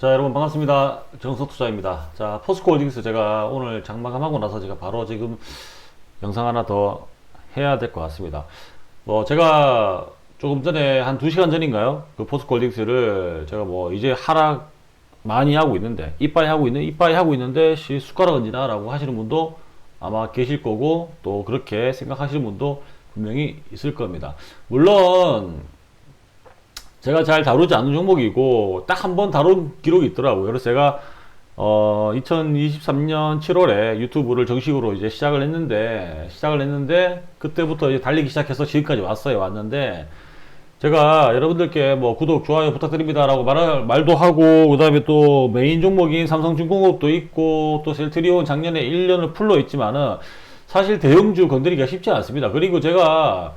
자 여러분 반갑습니다. 정석 투자입니다. 자 포스코 홀딩스 제가 오늘 장마감하고 나서 제가 바로 지금 영상 하나 더 해야 될 것 같습니다. 뭐 제가 조금 전에 한 2시간 전인가요? 그 포스코 홀딩스를 제가 뭐 이제 하락 많이 하고 있는데 이빠이 하고 있는 이빠이 하고 있는데 씨 숟가락 얹이나 라고 하시는 분도 아마 계실 거고 또 그렇게 생각하시는 분도 분명히 있을 겁니다. 물론 제가 잘 다루지 않는 종목이고 딱 한 번 다룬 기록이 있더라고요. 그래서 제가 어 2023년 7월에 유튜브를 정식으로 이제 시작을 했는데 시작을 했는데 그때부터 이제 달리기 시작해서 지금까지 왔어요. 왔는데 제가 여러분들께 뭐 구독 좋아요 부탁드립니다라고 말 말도 하고 그 다음에 또 메인 종목인 삼성중공업도 있고 또 셀트리온 작년에 1년을 풀로 있지만은 사실 대형주 건드리기가 쉽지 않습니다. 그리고 제가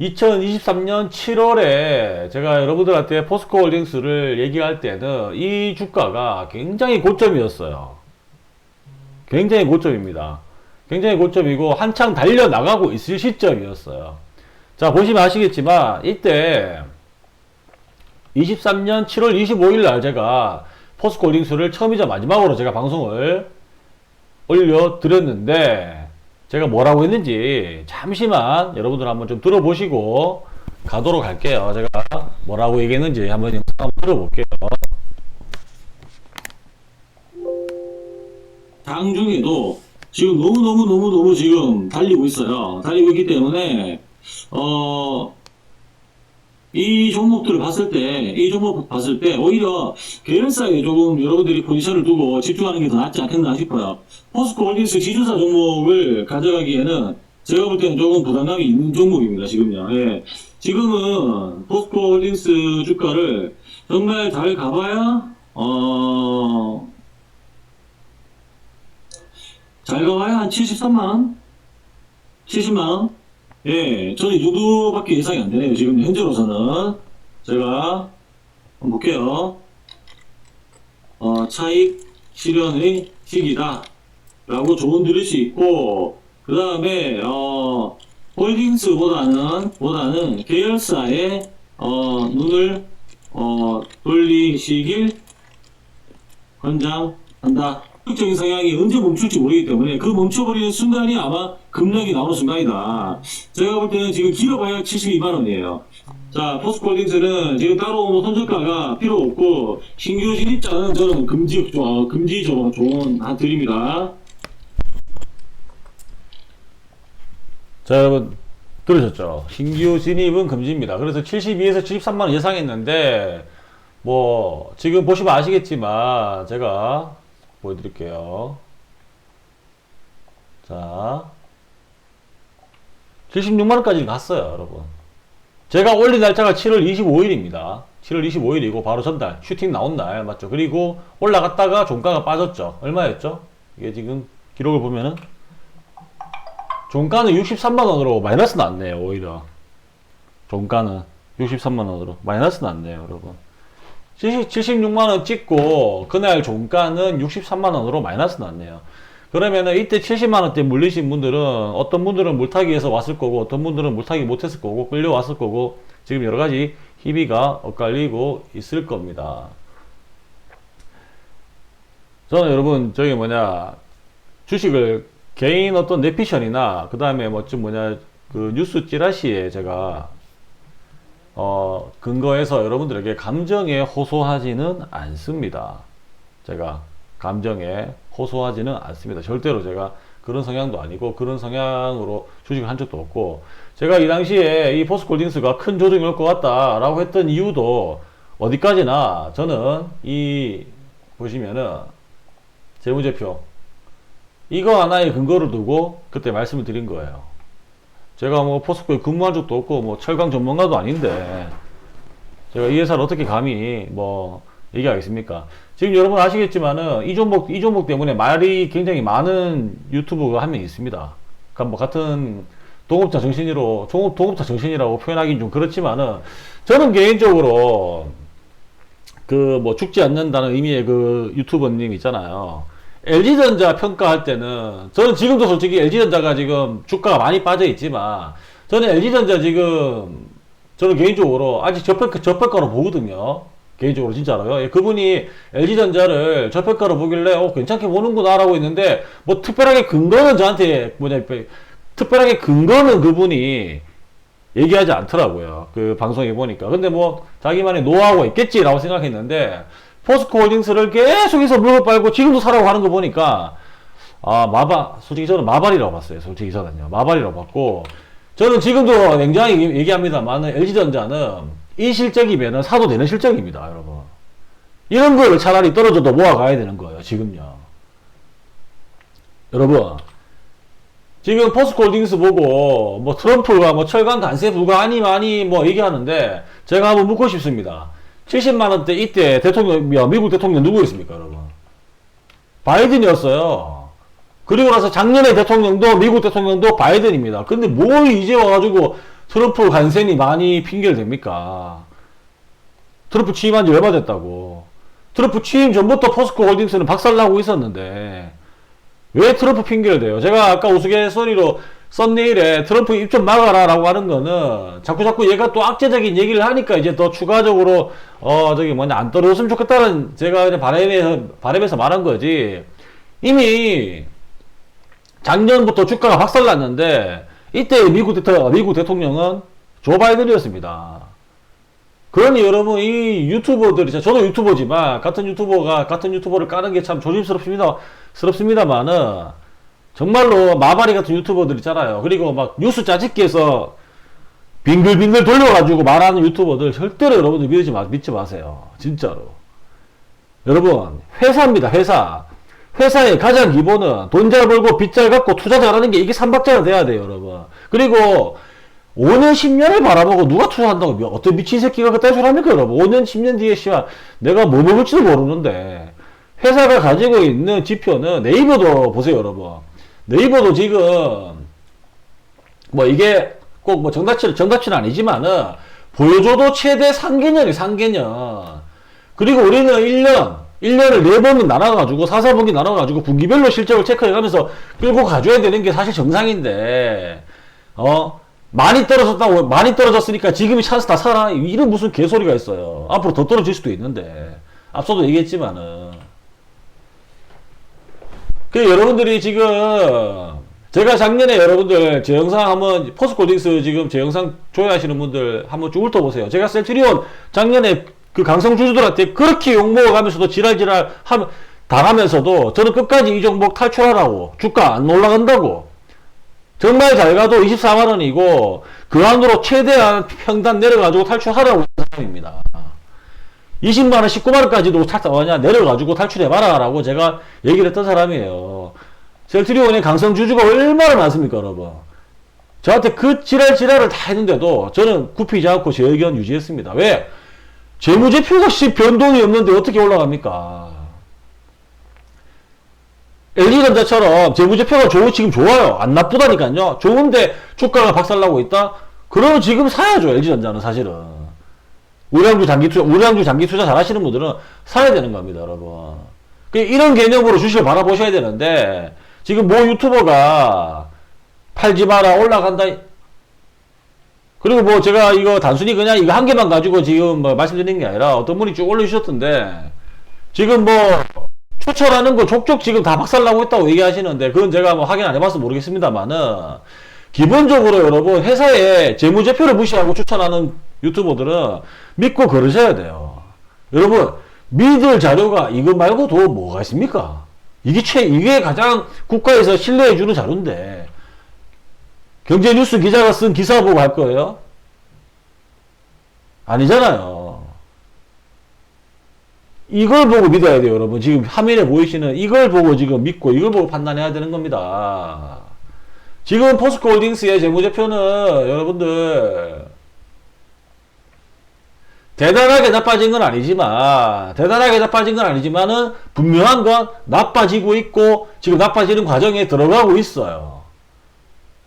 2023년 7월에 제가 여러분들한테 포스코 홀딩스를 얘기할 때는 이 주가가 굉장히 고점이었어요. 굉장히 고점입니다. 굉장히 고점이고 한창 달려 나가고 있을 시점이었어요. 자, 보시면 아시겠지만 이때 23년 7월 25일 날 제가 포스코 홀딩스를 처음이자 마지막으로 제가 방송을 올려드렸는데 제가 뭐라고 했는지 잠시만 여러분들 한번 좀 들어보시고 가도록 할게요. 제가 뭐라고 얘기했는지 한번 들어볼게요. 장 중에도 지금 너무너무너무너무 지금 달리고 있어요. 달리고 있기 때문에, 어, 이 종목들을 봤을 때, 이 종목 봤을 때, 오히려 계열사에 조금 여러분들이 포지션을 두고 집중하는 게 더 낫지 않겠나 싶어요. 포스코 홀딩스 지주사 종목을 가져가기에는 제가 볼 때는 조금 부담감이 있는 종목입니다, 지금요. 예. 지금은 포스코 홀딩스 주가를 정말 잘 가봐야, 어, 잘 가봐야 한 73만원? 70만원? 예, 저는 이 정도밖에 예상이 안 되네요. 지금 현재로서는. 제가, 한번 볼게요. 어, 차익 실현의 시기다. 라고 조언 드릴 수 있고, 그 다음에, 어, 홀딩스보다는, 보다는 계열사에, 어, 눈을, 어, 돌리시길 권장한다. 적인 성향이 언제 멈출지 모르기 때문에 그 멈춰버리는 순간이 아마 급락이 나오는 순간이다. 제가 볼 때는 지금 길어봐야 72만 원이에요. 자, 포스코홀딩스는 지금 따로 뭐 손절가가 필요 없고 신규 진입자는 저는 금지 어, 금지 조- 조언 한 드립니다. 자, 여러분 들으셨죠? 신규 진입은 금지입니다. 그래서 72에서 73만 원 예상했는데 뭐 지금 보시면 아시겠지만 제가 보여드릴게요. 자, 76만 원까지 갔어요, 여러분. 제가 올린 날짜가 7월 25일입니다. 7월 25일이고 바로 전날 슈팅 나온 날 맞죠? 그리고 올라갔다가 종가가 빠졌죠. 얼마였죠? 이게 지금 기록을 보면은 종가는 63만 원으로 마이너스 났네요, 오히려. 종가는 63만 원으로 마이너스 났네요, 여러분. 70, 76만 원 찍고 그날 종가는 63만 원으로 마이너스 났네요. 그러면은 이때 70만 원대 물리신 분들은 어떤 분들은 물타기에서 왔을 거고 어떤 분들은 물타기 못했을 거고 끌려왔을 거고 지금 여러 가지 희비가 엇갈리고 있을 겁니다. 저는 여러분 저기 뭐냐 주식을 개인 어떤 내피션이나 그 다음에 뭐좀 뭐냐 그 뉴스 찌라시에 제가 어 근거해서 여러분들에게 감정에 호소하지는 않습니다. 제가 감정에 호소하지는 않습니다. 절대로 제가 그런 성향도 아니고 그런 성향으로 주식을 한 적도 없고 제가 이 당시에 이 포스콜딩스가 큰 조정이 올 것 같다라고 했던 이유도 어디까지나 저는 이 보시면은 재무제표 이거 하나의 근거를 두고 그때 말씀을 드린 거예요. 제가 뭐 포스코에 근무한 적도 없고 뭐 철강 전문가도 아닌데 제가 이 회사를 어떻게 감히 뭐 얘기하겠습니까? 지금 여러분 아시겠지만은 이 종목 이 종목 때문에 말이 굉장히 많은 유튜브가 한 명 있습니다. 그러니까 뭐 같은 동업자 정신으로 종- 동업자 정신이라고 표현하기는 좀 그렇지만은 저는 개인적으로 그 뭐 죽지 않는다는 의미의 그 유튜버님 있잖아요. LG전자 평가할 때는 저는 지금도 솔직히 LG전자가 지금 주가가 많이 빠져 있지만 저는 LG전자 지금 저는 개인적으로 아직 저평가 저평가로 보거든요. 개인적으로 진짜로요. 예, 그분이 LG전자를 저평가로 보길래 어 괜찮게 보는구나 라고 했는데 뭐 특별하게 근거는 저한테 뭐냐 특별하게 근거는 그분이 얘기하지 않더라고요. 그 방송에 보니까. 근데 뭐 자기만의 노하우가 있겠지라고 생각했는데 포스코 홀딩스를 계속해서 물고 빨고 지금도 사라고 하는 거 보니까 아 마바 솔직히 저는 마발이라고 봤어요. 솔직히 저는요 마발이라고 봤고 저는 지금도 냉정하게 얘기- 얘기합니다만 LG전자는 이 실적이면은 사도 되는 실적입니다, 여러분. 이런 걸 차라리 떨어져도 모아가야 되는 거예요, 지금요. 여러분, 지금 포스코홀딩스 보고 뭐 트럼프가 뭐 철강 관세 불가하니 많이 뭐 얘기하는데 제가 한번 묻고 싶습니다. 70만 원대 이때 대통령 야, 미국 대통령 누구였습니까, 여러분? 바이든이었어요. 그리고 나서 작년에 대통령도 미국 대통령도 바이든입니다. 근데 뭘 이제 와가지고 트럼프 관세니 많이 핑계를 댑니까? 트럼프 취임한 지 얼마 됐다고. 트럼프 취임 전부터 포스코 홀딩스는 박살나고 있었는데 왜 트럼프 핑계를 대요? 제가 아까 우스갯소리로 썸네일에 트럼프 입 좀 막아라 라고 하는 거는 자꾸 자꾸 얘가 또 악재적인 얘기를 하니까 이제 더 추가적으로 어 저기 뭐냐 안 떨어졌으면 좋겠다는 제가 그냥 바람에서 바람에서 말한 거지 이미 작년부터 주가가 박살났는데 이때 미국 대통령 미국 대통령은 조 바이든이었습니다. 그러니 여러분 이 유튜버들이 저도 유튜버지만 같은 유튜버가 같은 유튜버를 까는 게 참 조심스럽습니다. 스럽습니다만은 정말로 마바리 같은 유튜버들 있잖아요. 그리고 막 뉴스 짜집기에서 빙글빙글 돌려가지고 말하는 유튜버들 절대로 여러분들 믿지 마, 믿지 마세요. 진짜로. 여러분 회사입니다. 회사. 회사의 가장 기본은 돈 잘 벌고 빚 잘 갚고 투자 잘하는 게 이게 삼박자가 돼야 돼요, 여러분. 그리고 5년, 10년을 바라보고 누가 투자한다고 미- 어떤 미친 새끼가 그딴 소리 합니까, 여러분? 5년, 10년 뒤에 씨발 내가 뭐 먹을지도 모르는데 회사가 가지고 있는 지표는 네이버도 보세요, 여러분. 네이버도 지금 뭐 이게 꼭 뭐 정답치 정답치는 아니지만은 보여줘도 최대 3개년이 3개년. 그리고 우리는 1년, 1년을 4번은 나눠가지고, 4, 4분기 나눠가지고, 분기별로 실적을 체크해가면서 끌고 가줘야 되는 게 사실 정상인데, 어? 많이 떨어졌다고, 많이 떨어졌으니까 지금이 찬스다 사라. 이런 무슨 개소리가 있어요. 앞으로 더 떨어질 수도 있는데. 앞서도 얘기했지만은. 그 여러분들이 지금, 제가 작년에 여러분들 제 영상 한번, 포스코딩스 지금 제 영상 조회하시는 분들 한번 쭉 훑어보세요. 제가 셀트리온 작년에 그 강성 주주들한테 그렇게 욕먹어가면서도 지랄지랄 하면, 당하면서도 저는 끝까지 이 종목 탈출하라고. 주가 안 올라간다고. 정말 잘 가도 24만원이고, 그 안으로 최대한 평단 내려가지고 탈출하라고 하는 사람입니다. 20만원, 19만원까지도 탈, 뭐냐, 내려가지고 탈출해봐라. 라고 제가 얘기를 했던 사람이에요. 셀트리온의 강성 주주가 얼마나 많습니까, 여러분? 저한테 그 지랄 지랄을 다 했는데도 저는 굽히지 않고 제 의견 유지했습니다. 왜? 재무제표가 씨 변동이 없는데 어떻게 올라갑니까? LG전자처럼 재무제표가 좋, 지금 좋아요. 안 나쁘다니까요. 좋은데 주가가 박살나고 있다? 그러면 지금 사야죠, LG전자는 사실은. 우량주 장기 투자, 우량주 장기 투자 잘 하시는 분들은 사야 되는 겁니다, 여러분. 그 이런 개념으로 주식을 바라보셔야 되는데, 지금 모 유튜버가 팔지 마라, 올라간다. 그리고 뭐 제가 이거 단순히 그냥 이거 한 개만 가지고 지금 뭐 말씀드리는 게 아니라 어떤 분이 쭉 올려주셨던데, 지금 뭐 추천하는 거 족족 지금 다 박살나고 있다고 얘기하시는데, 그건 제가 뭐 확인 안 해봐서 모르겠습니다만은, 기본적으로 여러분, 회사의 재무제표를 무시하고 추천하는 유튜버들은 믿고 걸으셔야 돼요. 여러분, 믿을 자료가 이거 말고 더 뭐가 있습니까? 이게 최, 이게 가장 국가에서 신뢰해주는 자료인데, 경제뉴스 기자가 쓴 기사 보고 할 거예요? 아니잖아요. 이걸 보고 믿어야 돼요, 여러분. 지금 화면에 보이시는 이걸 보고 지금 믿고 이걸 보고 판단해야 되는 겁니다. 지금 포스코 홀딩스의 재무제표는 여러분들 대단하게 나빠진 건 아니지만 대단하게 나빠진 건 아니지만은 분명한 건 나빠지고 있고 지금 나빠지는 과정에 들어가고 있어요.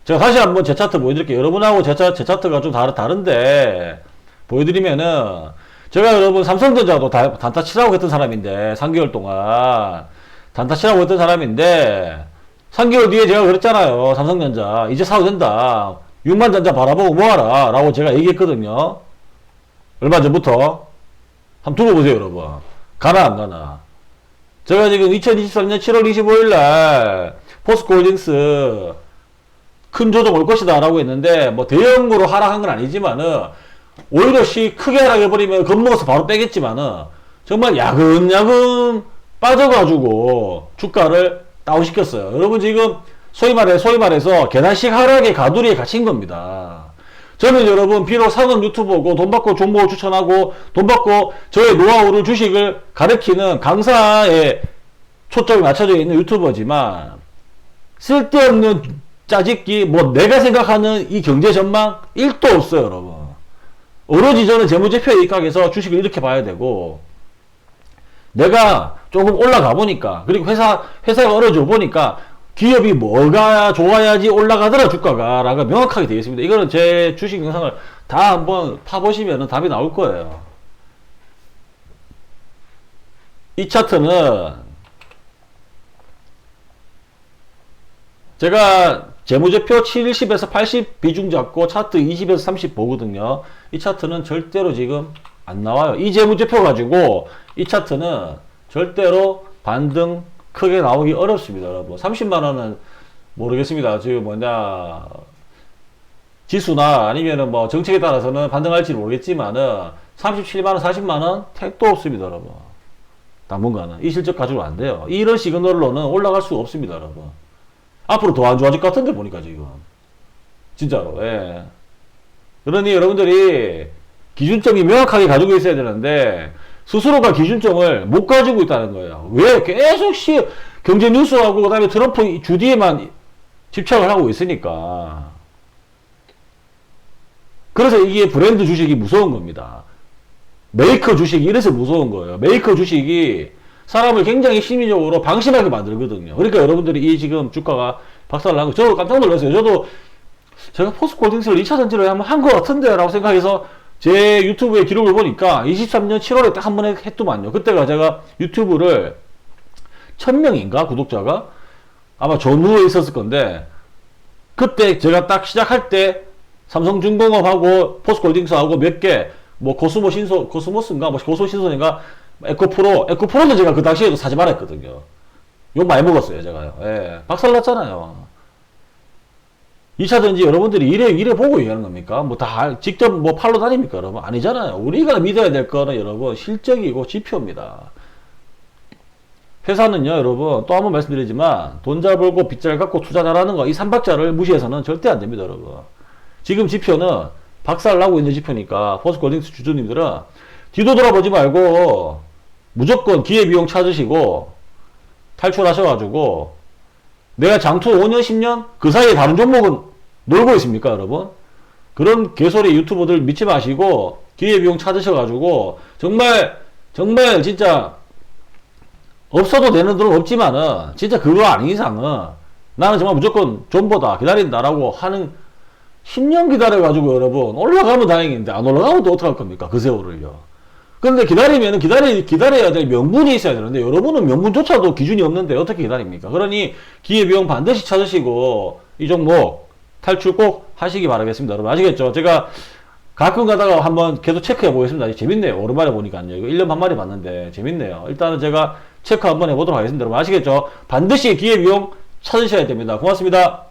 제가 다시 한번 제 차트 보여드릴게요. 여러분하고 제, 차, 제 차트가 좀 다르, 다른데 보여드리면은 제가 여러분 삼성전자도 다, 단타 치라고 했던 사람인데 3개월 동안 단타 치라고 했던 사람인데 3개월 뒤에 제가 그랬잖아요. 삼성전자 이제 사도 된다. 6만 전자 바라보고 모아라 라고 제가 얘기했거든요. 얼마 전부터 한번 두고 보세요, 여러분. 가나, 안 가나. 제가 지금 2023년 7월 25일 날 포스코홀딩스 큰 조정 올 것이다 라고 했는데 뭐 대형으로 하락한 건 아니지만은 오히려 시 크게 하락해버리면 겁먹어서 바로 빼겠지만은 정말 야금야금 빠져가지고 주가를 다운시켰어요. 여러분 지금 소위 말해 소위 말해서 계단식 하락의 가두리에 갇힌 겁니다. 저는 여러분 비록 상업 유튜버고 돈 받고 종목을 추천하고 돈 받고 저의 노하우를 주식을 가르치는 강사에 초점이 맞춰져 있는 유튜버지만 쓸데없는 짜집기 뭐 내가 생각하는 이 경제 전망 1도 없어요 여러분. 오로지 저는 재무제표에 입각해서 주식을 이렇게 봐야 되고 내가 조금 올라가 보니까 그리고 회사 회사가 어려져 보니까 기업이 뭐가 좋아야지 올라가더라 주가가 라가 명확하게 되어 있습니다 이거는 제 주식 영상을 다 한번 파보시면 답이 나올 거예요 이 차트는 제가 재무제표 70에서 80 비중 잡고 차트 20에서 30 보거든요. 이 차트는 절대로 지금 안 나와요. 이 재무제표 가지고 이 차트는 절대로 반등 크게 나오기 어렵습니다, 여러분. 30만 원은 모르겠습니다. 지금 뭐냐 지수나 아니면은 뭐 정책에 따라서는 반등할지 모르겠지만은 37만 원, 40만 원 택도 없습니다, 여러분. 당분간은 이 실적 가지고 안 돼요. 이런 시그널로는 올라갈 수가 없습니다, 여러분. 앞으로 더 안 좋아질 것 같은데 보니까 지금 진짜로 예. 그러니 여러분들이 기준점이 명확하게 가지고 있어야 되는데 스스로가 기준점을 못 가지고 있다는 거예요. 왜? 계속 시 경제 뉴스하고 그다음에 트럼프 주디에만 집착을 하고 있으니까. 그래서 이게 브랜드 주식이 무서운 겁니다. 메이커 주식이 이래서 무서운 거예요. 메이커 주식이 사람을 굉장히 심리적으로 방심하게 만들거든요. 그러니까 여러분들이 이 지금 주가가 박살을 난 거, 저도 깜짝 놀랐어요. 저도 제가 포스코홀딩스를 2차 전지로 한번 한 것 같은데 라고 생각해서 제 유튜브의 기록을 보니까 23년 7월에 딱 한 번 했더만요. 그때가 제가 유튜브를 1000명인가 구독자가 아마 전후에 있었을 건데 그때 제가 딱 시작할 때 삼성중공업하고 포스코홀딩스하고 몇 개 뭐 코스모 신소 코스모스인가 뭐 코스모 신소인가 에코프로 에코프로도 제가 그 당시에도 사지 말았거든요. 욕 많이 먹었어요 제가요. 예, 박살났잖아요. 2차 전지 여러분들이 이래 이래 보고 얘기하는 겁니까? 뭐 다 직접 뭐 팔로 다닙니까 여러분? 아니잖아요. 우리가 믿어야 될 거는 여러분 실적이고 지표입니다. 회사는요 여러분 또 한 번 말씀드리지만 돈 잘 벌고 빚잘 갚고 투자 잘하는 거 이 삼박자를 무시해서는 절대 안 됩니다 여러분. 지금 지표는 박살 나고 있는 지표니까 포스코딩스 주주님들은 뒤도 돌아보지 말고 무조건 기회비용 찾으시고 탈출하셔가지고 내가 장투 5년 10년 그 사이에 다른 종목은 놀고 있습니까 여러분? 그런 개소리 유튜버들 믿지 마시고 기회비용 찾으셔가지고 정말 정말 진짜 없어도 되는 돈 없지만은 진짜 그거 아닌 이상은 나는 정말 무조건 존버다 기다린다라고 하는 10년 기다려가지고 여러분 올라가면 다행인데 안 올라가면 또 어떡할 겁니까 그 세월을요 근데 기다리면은 기다리, 기다려야 될 명분이 있어야 되는데 여러분은 명분조차도 기준이 없는데 어떻게 기다립니까 그러니 기회비용 반드시 찾으시고 이 종목 탈출 꼭 하시기 바라겠습니다 여러분. 아시겠죠? 제가 가끔 가다가 한번 계속 체크해 보겠습니다. 재밌네요. 오랜만에 보니까요 이거 1년 반 만에 봤는데 재밌네요. 일단은 제가 체크 한번 해보도록 하겠습니다 여러분. 아시겠죠? 반드시 기회비용 찾으셔야 됩니다. 고맙습니다